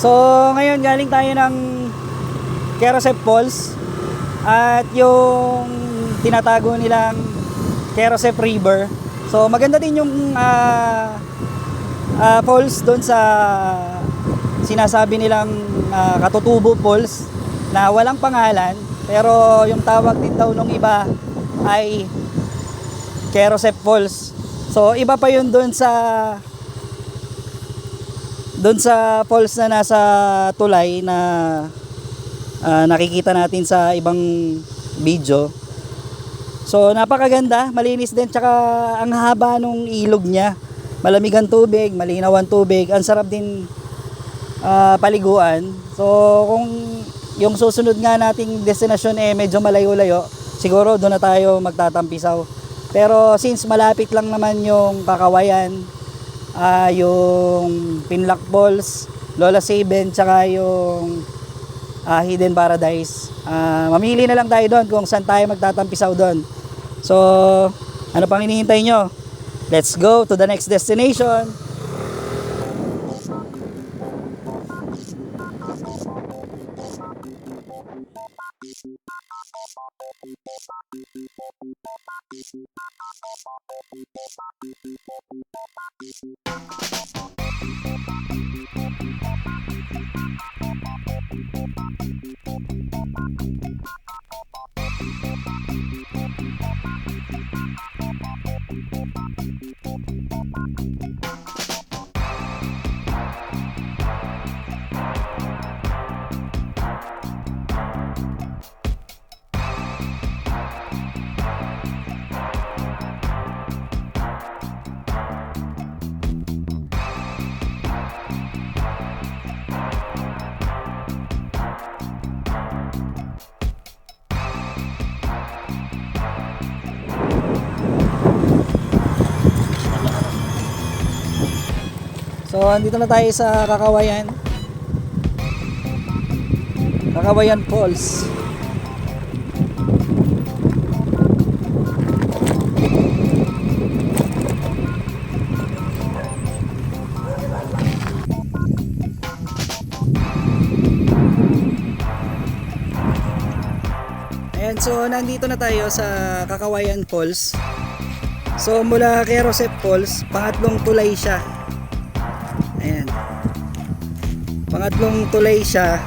So, ngayon galing tayo ng Kerosep Falls at yung tinatago nilang Kerosep River. So, maganda din yung ah, ah, falls doon sa sinasabi nilang ah, Katutubo Falls na walang pangalan pero yung tawag din daw nung iba ay Kerosep Falls. So, iba pa yun doon sa doon sa falls na nasa tulay na ah, nakikita natin sa ibang video. So napakaganda, malinis din tsaka ang haba nung ilog niya. Malamig ang tubig, malinaw ang tubig, ang sarap din ah, paliguan. So kung yung susunod nga nating destinasyon eh medyo malayo-layo, siguro doon na tayo magtatampisaw. Pero since malapit lang naman yung Kakawayan, ah yung Pinlock Balls, Lola Saben, tsaka yung ah, Hidden Paradise. Ah, mamili na lang tayo doon kung saan tayo magtatampisaw doon. So, ano pang hinihintay nyo? Let's go to the next destination. Thank So, andito na tayo sa Kakawayan. Kakawayan Falls. Ayan, so nandito na tayo sa Kakawayan Falls. So mula Kerosep Falls, pangatlong tulay siya. Ayan. Pangatlong tulay siya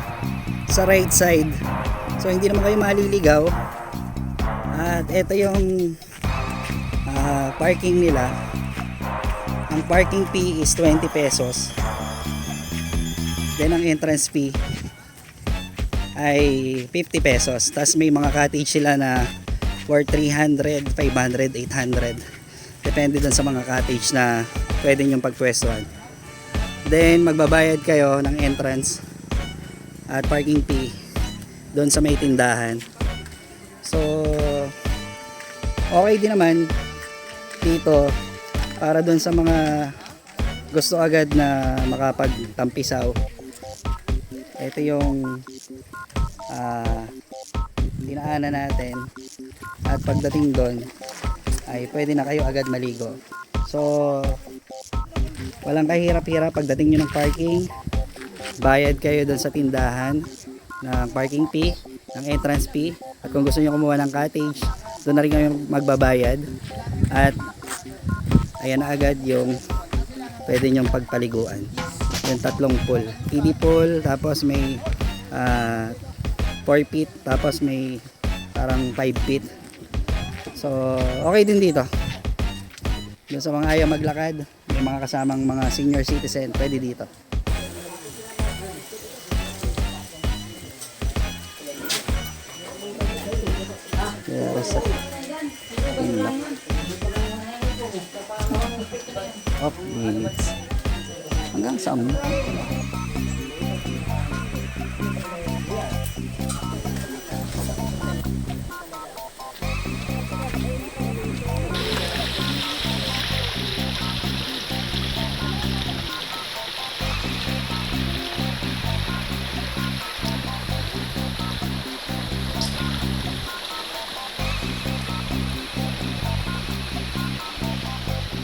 sa right side. So hindi naman kayo maliligaw. At ito yung ah, parking nila. Ang parking fee is 20 pesos. Then ang entrance fee ay 50 pesos. Tapos may mga cottage sila na for 300, 500, 800. Depende dun sa mga cottage na pwede nyong pagpwestuhan. Then magbabayad kayo ng entrance at parking fee doon sa may tindahan. So okay din naman dito para doon sa mga gusto agad na makapagtampisaw. Ito yung ah dinaanan natin at pagdating doon ay pwede na kayo agad maligo. So walang kahirap-hirap pagdating nyo ng parking. Bayad kayo doon sa tindahan ng parking fee ng entrance fee. At kung gusto nyo kumuha ng cottage doon na rin kayo magbabayad. At ayan na agad yung pwede nyong pagpaliguan. Yung tatlong pool. Kiddie pool tapos may ah 4 feet tapos may parang 5 feet. So okay din dito. Doon sa mga ayaw maglakad mga kasamang mga senior citizen pwede dito Pinlock. Off minutes. Hanggang sa.